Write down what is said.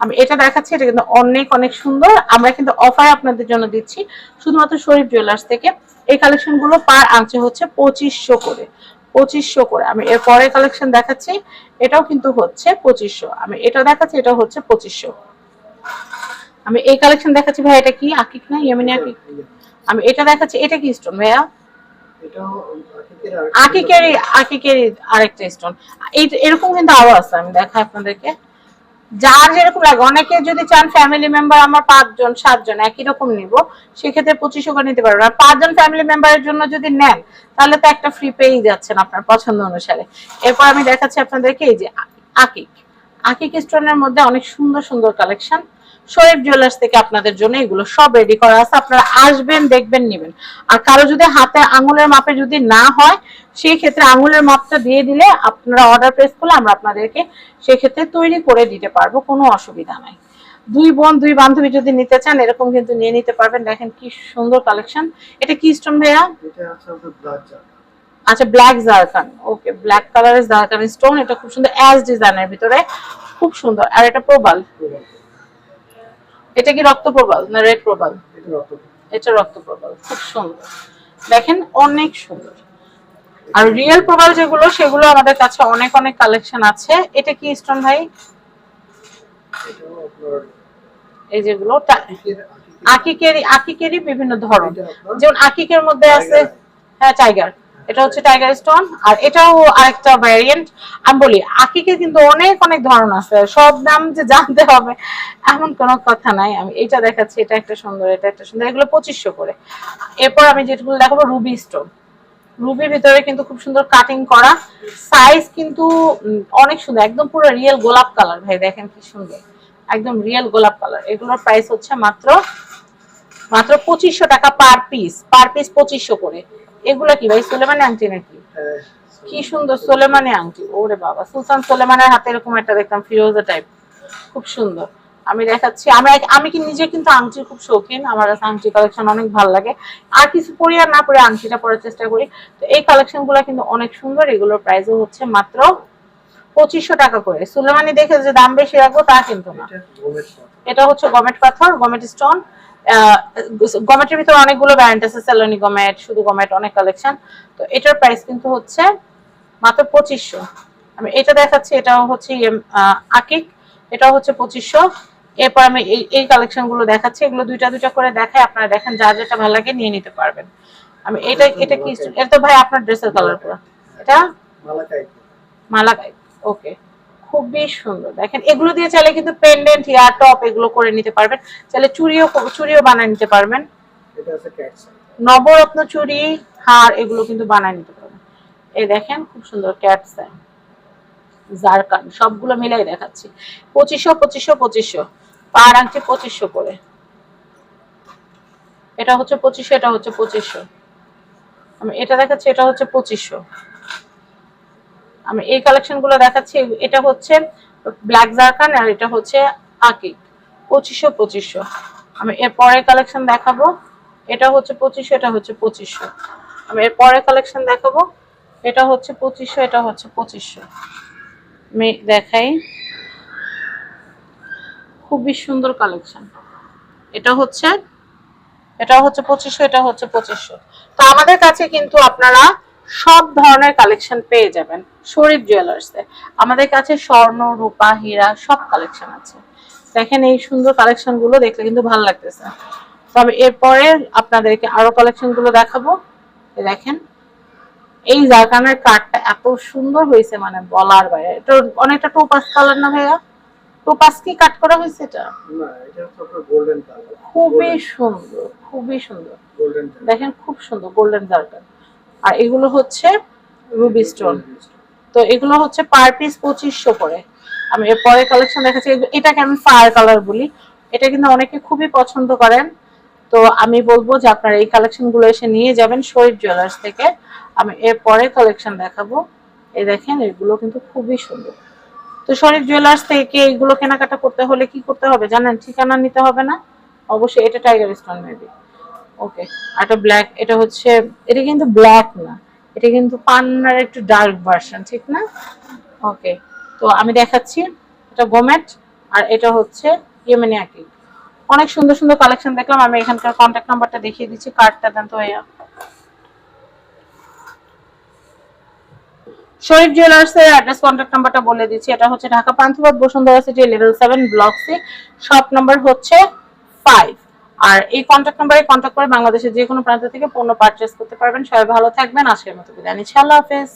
আমি এটা দেখাচ্ছি এটা কিন্তু অনেক অনেক সুন্দর। আমরা কিন্তু অফার আপনাদের জন্য দিচ্ছি শুধুমাত্র শরীফ জুয়েলার্স থেকে। এই কালেকশনগুলো পার আনছে হচ্ছে পঁচিশশো করে। পঁচিশশো করে। আমি এর পরের কালেকশন দেখাচ্ছি এটাও কিন্তু হচ্ছে পঁচিশশো। আমি এটা দেখাচ্ছি এটা হচ্ছে পঁচিশশো। আমি এই কালেকশন দেখাচ্ছি ভাই এটা কি? আকিক না? ইয়েমিনি আকিক? আমি এটা দেখাচ্ছি এটা কি স্টোন ভাইয়া? এটাও আকিকের আরেকটা আকিকেরই আকিকেরই আরেকটা স্টোন এরকম কিন্তু আরও আছে আমি দেখাই আপনাদেরকে। যার যেরকম লাগে। অনেকে যদি চান ফ্যামিলি মেম্বার আমার পাঁচজন, সাতজন, একই রকম নিব, সেক্ষেত্রে পঁচিশ করে নিতে পারবেন আর পাঁচজন ফ্যামিলি মেম্বারের জন্য যদি নেন, তাহলে তো একটা ফ্রি পেয়েই যাচ্ছেন আপনার পছন্দ অনুসারে। এরপর আমি দেখাচ্ছি আপনাদেরকে এই যে আকিক। আকিক স্টোনের মধ্যে অনেক সুন্দর সুন্দর কালেকশন শরীফ জুয়েলার্স থেকে আপনাদের জন্য এগুলো সব রেডি করা আছে। আপনারা আসবেন দেখবেন নেবেন। আর কারও যদি হাতে আঙুলের মাপে যদি না হয় সেই ক্ষেত্রে আঙুলের মাপটা দিয়ে দিলে আপনারা অর্ডার প্রেস করলে আমরা আপনাদেরকে সেই ক্ষেত্রে তৈরি করে দিতে পারব কোনো অসুবিধা নাই। দুই বোন দুই বান্ধবী যদি নিতে চান এরকম কিন্তু নিয়ে নিতে পারবেন। দেখেন কি সুন্দর কালেকশন এটা কি স্টোন ভাইয়া? আচ্ছা ব্ল্যাক জারকান ওকে ব্ল্যাক কালারের জারকান স্টোন এটা খুব সুন্দর অ্যাজ ডিজাইনের ভিতরে। খুব সুন্দর। আর এটা প্রবাল। এটা কি রক্ত প্রবাল না রেড প্রবাল? এটা রক্ত প্রবাল খুব সুন্দর। দেখেন অনেক সুন্দর। আর রিয়েল প্রবাল যেগুলো সেগুলো আমাদের কাছে অনেক অনেক কালেকশন আছে। এটা কি স্টোন ভাই? এই যেগুলো আকিকের আকিকেরই বিভিন্ন ধরন যেমন আকিকের মধ্যে আছে হ্যাঁ টাইগার এটা হচ্ছে টাইগার স্টোন আর এটাও আরেকটা ভ্যারিয়েন্ট আমি বলি, আকিকে কিন্তু অনেক অনেক ধরন আছে। সব নাম যে জানতে হবে, এমন কোনো কথা নাই। আমি এটা দেখাচ্ছি, এটা একটা সুন্দর, এটা একটা সুন্দর। এগুলো পঁচিশশো করে। এরপর আমি যেগুলো দেখাবো রুবি স্টোন রুবির ভিতরে কিন্তু খুব সুন্দর কাটিং করা। সাইজ কিন্তু অনেক সুন্দর। একদম পুরো রিয়েল গোলাপ কালার ভাই, দেখেন কি সুন্দর। একদম রিয়েল গোলাপ কালার এগুলোর প্রাইস হচ্ছে মাত্র মাত্র পঁচিশশো টাকা পার পিস পার পিস পঁচিশশো করে। এগুলো কি ভাই? সুলেমানি আংটি নাকি? কি সুন্দর সোলেমানি আংটি। ওরে বাবা সুলতান সোলেমানের হাতে এরকম একটা দেখতাম ফিরোজা টাইপ খুব সুন্দর। আমি দেখাচ্ছি আমি আমি কি নিজে কিন্তু আংটির খুব শৌখিন আমার কাছে আংটি কালেকশন অনেক ভালো লাগে। আর কিছু পরি আর না পরে আংটিটা পরার চেষ্টা করি। তো এই কালেকশনগুলো কিন্তু অনেক সুন্দর এগুলোর প্রাইসও হচ্ছে মাত্র পঁচিশশো টাকা করে। সুলেমানি দেখে যে দাম বেশি রাখব তা কিন্তু না। এটা এটা হচ্ছে গমেট পাথর গমেট স্টোন গমেটের ভিতরে অনেকগুলো ব্র্যান্ড আছে সেলোনি গমেট শুধু গমেট অনেক কালেকশন তো এটার প্রাইস কিন্তু হচ্ছে মাত্র পঁচিশশো। আমি এটা দেখাচ্ছি এটাও হচ্ছে ইয়ে, আকিক এটাও হচ্ছে পঁচিশশো। এরপর আমি এই এই কালেকশনগুলো দেখাচ্ছি এগুলো দুইটা দুইটা করে দেখাই আপনারা দেখেন যা যেটা ভালো লাগে নিয়ে নিতে পারবেন। আমি এটা এটা কি এটা তো ভাই আপনার ড্রেসের কালার পুরো। এটা? মালাকাই। মালাকাই ওকে খুবই সুন্দর। দেখেন এগুলো দিয়ে চাইলে কিন্তু পেন্ডেন্ট হেয়ার টপ এগুলো করে নিতে পারবেন। চাইলে চুড়িও চুড়িও বানিয়ে নিতে পারবেন। নবরত্ন চুড়ি হার এগুলো কিন্তু বানায় নিতে পারবেন। এই দেখেন খুব সুন্দর ক্যাটস জারকান সবগুলো মিলাই দেখাচ্ছি। পঁচিশশো পঁচিশশো পঁচিশশো। পার আংটি পঁচিশশো করে। এটা হচ্ছে পঁচিশশো এটা হচ্ছে পঁচিশশো। আমি এটা দেখাচ্ছি এটা হচ্ছে পঁচিশশো। আমি এই কালেকশনগুলো দেখাচ্ছি, এটা হচ্ছে ব্ল্যাক জারকান আর এটা হচ্ছে আকিক পঁচিশশো পঁচিশশো। আমি এর পরের কালেকশন দেখাবো, এটা হচ্ছে পঁচিশশো, এটা হচ্ছে পঁচিশশো। আমি এর পরের কালেকশন দেখাবো, এটা হচ্ছে পঁচিশশো, এটা হচ্ছে পঁচিশশো। আমি দেখাই। খুবই সুন্দর কালেকশন এটা হচ্ছে এটা হচ্ছে পঁচিশশো, এটা হচ্ছে পঁচিশশো। তো আমাদের কাছে কিন্তু আপনারা সব ধরনের কালেকশন পেয়ে যাবেন। শরীফ জুয়েলার্সে আমাদের কাছে স্বর্ণ রূপা হীরা সব কালেকশন আছে। দেখেন এই সুন্দর কালেকশনগুলো দেখলে কিন্তু ভালো লাগতেছে। তবে এরপরে আপনাদেরকে আরও কালেকশনগুলো দেখাবো। দেখেন এই জারকানের কাঠটা এত সুন্দর হয়েছে মানে বলার বাইরে। এটা অনেকটা টোপাস কালার না ভাইয়া? টোপাস কি কাট করা হয়েছে এটা? খুবই সুন্দর খুবই সুন্দর। গোল্ডেন দেখেন খুব সুন্দর গোল্ডেন জারকান আর এগুলো হচ্ছে রুবি স্টোন তো এগুলো হচ্ছে পার পিস পঁচিশশো করে। আমি এর পরে কালেকশন দেখাচ্ছি। এটাকে আমি ফায়ার কালার বলি। এটা কিন্তু অনেকে খুবই পছন্দ করেন। তো আমি বলব যে আপনারা এই কালেকশনগুলো এসে নিয়ে যাবেন শরীফ জুয়েলার্স থেকে। আমি এর পরে কালেকশন দেখাবো। এই দেখেন, এগুলো কিন্তু খুবই সুন্দর। তো শরীফ জুয়েলার্স থেকে এগুলো কেনাকাটা করতে হলে কি করতে হবে জানেন? ঠিকানা নিতে হবে না? অবশ্যই এটা টাইগার স্টোন মেবি ওকে এটা ব্ল্যাক এটা হচ্ছে, এটা কিন্তু ব্ল্যাক না। এটা কিন্তু পান্নার একটু ডার্ক ভার্সন ঠিক না? ওকে তো আমি দেখাচ্ছি, এটা গোমেট আর এটা হচ্ছে ইয়েমেনি আকিক অনেক সুন্দর সুন্দর কালেকশন দেখলাম, আমি এখানকার কন্ট্যাক্ট নাম্বারটা দেখিয়ে দিচ্ছি কার্ডটা দেন তো শরীফ জুয়েলার্স এর অ্যাড্রেস কন্ট্যাক্ট নাম্বারটা বলে দিচ্ছি, এটা হচ্ছে Dhaka Panthapath Bashundhara City level seven block C shop number হচ্ছে ফাইভ আর এই কন্ট্যাক্ট নাম্বারে কন্ট্যাক্ট করে বাংলাদেশের যে কোনো প্রান্ত থেকে পণ্য পারচেস করতে পারবেন। সবাই ভালো থাকবেন। আজকের মতো বিদায় আল্লাহ হাফেজ।